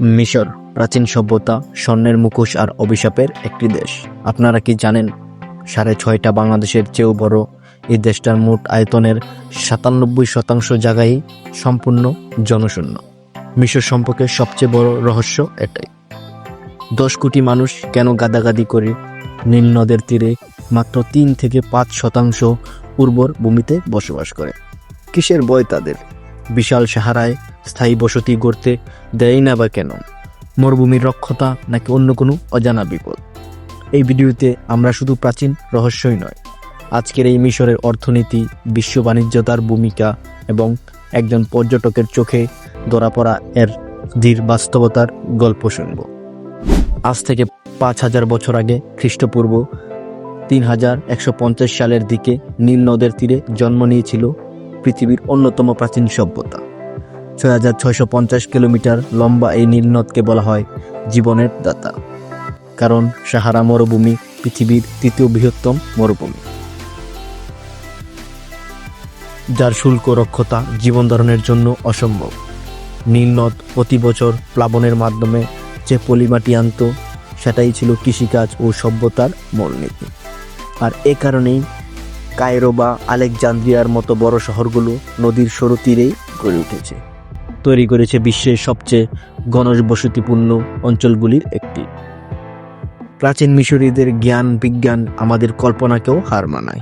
মিশর, প্রাচীন সভ্যতা, স্বর্ণের মুখোশ আর অভিশাপের একটি দেশ। আপনারা কি জানেন, সাড়ে ছয়টা বাংলাদেশের চেয়েও বড় এই দেশটার মোট আয়তনের সাতানব্বই শতাংশ জায়গায় সম্পূর্ণ জনশূন্য। মিশর সম্পর্কে সবচেয়ে বড় রহস্য এটাই। দশ কোটি মানুষ কেন গাদাগাদি করে নীল নদের তীরে মাত্র তিন থেকে পাঁচ শতাংশ উর্বর ভূমিতে বসবাস করে? কিসের বয় তাদের? বিশাল সাহারায় স্থায়ী বসতি গড়তে দেয় না বা কেন? মরুভূমির রক্ষতা নাকি অন্য কোনো অজানা বিপদ? এই ভিডিওতে আমরা শুধু প্রাচীন রহস্যই নয়, আজকের এই মিশরের অর্থনীতি, বিশ্ব বাণিজ্যতার ভূমিকা এবং একজন পর্যটকের চোখে ধরা পড়া এর ধীর বাস্তবতার গল্প শুনব। আজ থেকে পাঁচ হাজার বছর আগে খ্রিস্টপূর্ব তিন হাজার একশো পঞ্চাশ সালের দিকে নীল নদের তীরে জন্ম নিয়েছিল পৃথিবীর অন্যতম প্রাচীন সভ্যতা। ছয় হাজার ছয়শো পঞ্চাশ কিলোমিটার লম্বা এই নীল নদকে বলা হয় জীবনের দাতা। কারণ সাহারা মরুভূমি পৃথিবীর তৃতীয় বৃহত্তম মরুভূমি। যার শুল্ক রক্ষতা জীবন ধারণের জন্য অসম্ভব। নীল নদ প্রতি বছর প্লাবনের মাধ্যমে যে পলিমাটি আনত, সেটাই ছিল কৃষিকাজ ও সভ্যতার মূলনীতি। আর এ কারণেই কায়রো বা আলেকজান্দ্রিয়ার মতো বড় শহরগুলো নদীর সরু তীরেই গড়ে উঠেছে। তৈরি করেছে বিশ্বের সবচেয়ে ঘনবসতিপূর্ণ অঞ্চলগুলির একটি। প্রাচীন মিশরীদের জ্ঞান, বিজ্ঞান আমাদের কল্পনাকেও হার মানায়।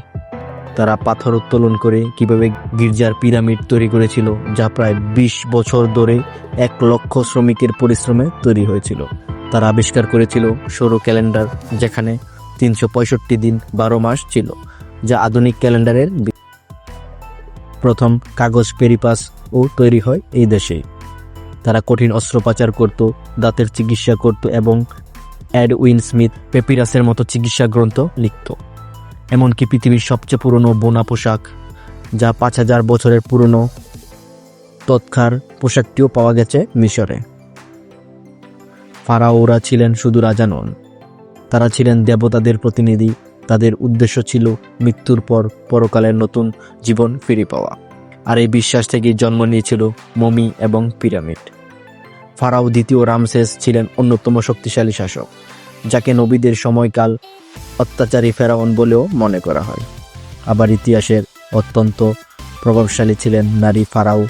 তারা পাথর উত্তোলন করে কীভাবে গির্জার পিরামিড তৈরি করেছিল, যা প্রায় বিশ বছর ধরে এক লক্ষ শ্রমিকের পরিশ্রমে তৈরি হয়েছিল। তারা আবিষ্কার করেছিল সৌর ক্যালেন্ডার, যেখানে তিনশো পঁয়ষট্টি দিন বারো মাস ছিল। যা আধুনিক ক্যালেন্ডারের প্রথম কাগজ পেরিপাস ও তৈরি হয় এই দেশে। তারা কঠিন অস্ত্রোপচার করত, দাঁতের চিকিৎসা করত এবং অ্যাডউইন স্মিথ পেপিরাসের মতো চিকিৎসা গ্রন্থ লিখত। এমনকি পৃথিবীর সবচেয়ে পুরনো বোনা পোশাক, যা পাঁচ হাজার বছরের পুরনো তৎকার পোশাকটিও পাওয়া গেছে মিশরে। ফারাওরা ছিলেন শুধু রাজা নন, তারা ছিলেন দেবতাদের প্রতিনিধি তাদের উদ্দেশ্য ছিল মৃত্যুর পর পরকালের নতুন জীবন ফিরে পাওয়া। আর এই বিশ্বাস থেকেই জন্ম নিয়েছিল মমি এবং পিরামিড। ফারাও দ্বিতীয় রামসেস ছিলেন অন্যতম শক্তিশালী শাসক, যাকে নবীদের সময়কাল অত্যাচারী ফেরাউন বলেও মনে করা হয়। আবার ইতিহাসের অত্যন্ত প্রভাবশালী ছিলেন নারী ফারাও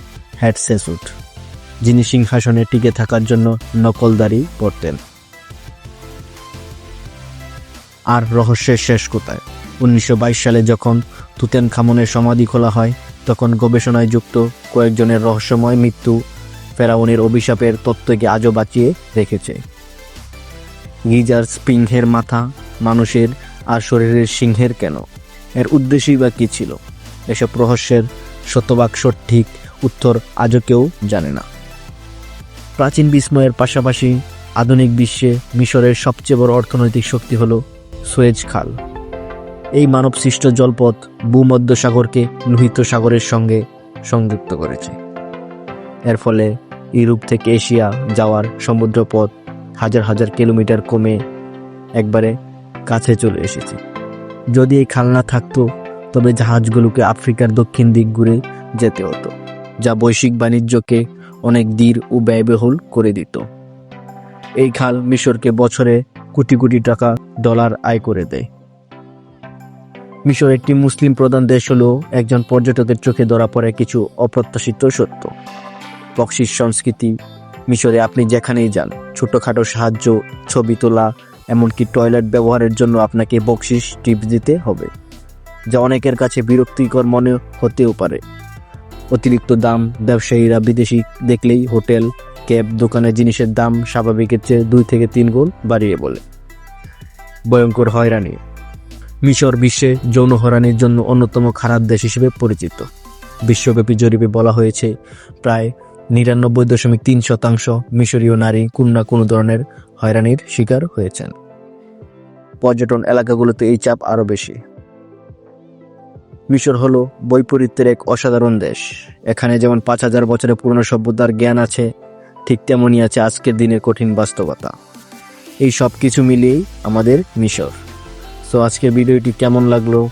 হ্যাটসেসুট যিনি সিংহাসনে টিকে থাকার জন্য নকলদারি পড়তেন আর রহস্যের শেষ কোথায়? উনিশশো বাইশ সালে যখন তুতেন খামনের সমাধি খোলা হয়, তখন গবেষণায় যুক্ত কয়েকজনের রহস্যময় মৃত্যু ফেরাউনের অভিশাপের তত্ত্বকে আজও বাঁচিয়ে রেখেছে। গিজার স্পিংহের মাথা মানুষের আর শরীরের সিংহের কেন? এর উদ্দেশ্যই বা কী ছিল? এসব রহস্যের শতভাগ সঠিক উত্তর আজও কেউ জানে না। প্রাচীন বিস্ময়ের পাশাপাশি আধুনিক বিশ্বে মিশরের সবচেয়ে বড় অর্থনৈতিক শক্তি হল সুয়েজ খাল। এই মানবসৃষ্ট জলপথ ভূমধ্য সাগরকে লোহিত সাগরের সঙ্গে সংযুক্ত করেছে। এর ফলে ইউরোপ থেকে এশিয়া যাওয়ার সমুদ্রপথ হাজার হাজার কিলোমিটার কমে একবারে কাছে চলে এসেছে। যদি এই খাল না থাকতো, তবে জাহাজগুলোকে আফ্রিকার দক্ষিণ দিক ঘুরে যেতে হতো, যা বৈশ্বিক বাণিজ্যকে অনেক দীর ও ব্যয়বহুল করে দিত। এই খাল মিশরকে বছরে কোটি কোটি টাকা ডলার আয় করে দেয়। মিশর একটি মুসলিম প্রধান দেশ হলেও একজন পর্যটকের চোখে ধরা পড়ে কিছু অপ্রত্যাশিত সত্য। বকশিস সংস্কৃতি, মিশরে আপনি যেখানেই যান, ছোটখাটো সাহায্য, ছবি তোলা, এমনকি টয়লেট ব্যবহারের জন্য আপনাকে বকশিস টিপস দিতে হবে, যা অনেকের কাছে বিরক্তিকর মনে হতেও পারে। অতিরিক্ত দাম, ব্যবসায়ীরা বিদেশি দেখলেই হোটেল ক্যাব দোকানে জিনিসের দাম স্বাভাবিকের চেয়ে দুই থেকে তিন গুণ বাড়িয়ে বলে। ভয়ঙ্কর হয়রানি। মিশর বিশ্বে যৌন হয়রানির জন্য অন্যতম খারাপ দেশ হিসেবে পরিচিত। বিশ্বব্যাপী জরিপে বলা হয়েছে, প্রায় নিরানব্বই দশমিক তিন শতাংশ মিশরীয় নারী কোনো না কোনো ধরনের হয়রানির শিকার হয়েছেন। পর্যটন এলাকাগুলোতে এই চাপ আরও বেশি। মিশর হলো বৈপরীত্যের এক অসাধারণ দেশ। এখানে যেমন পাঁচ হাজার বছরের পুরনো সভ্যতার জ্ঞান আছে ঠিক তেমনই আছে আজকের দিনের কঠিন বাস্তবতা। এই সব কিছু মিলিয়েই আমাদের মিশর। সো আজকের ভিডিওটি কেমন লাগল?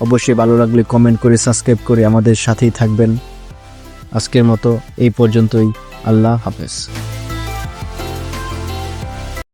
অবশ্যই ভালো লাগলে কমেন্ট করে সাবস্ক্রাইব করে আমাদের সাথেই থাকবেন। আজকের মতো এই পর্যন্তই। আল্লাহ হাফেজ।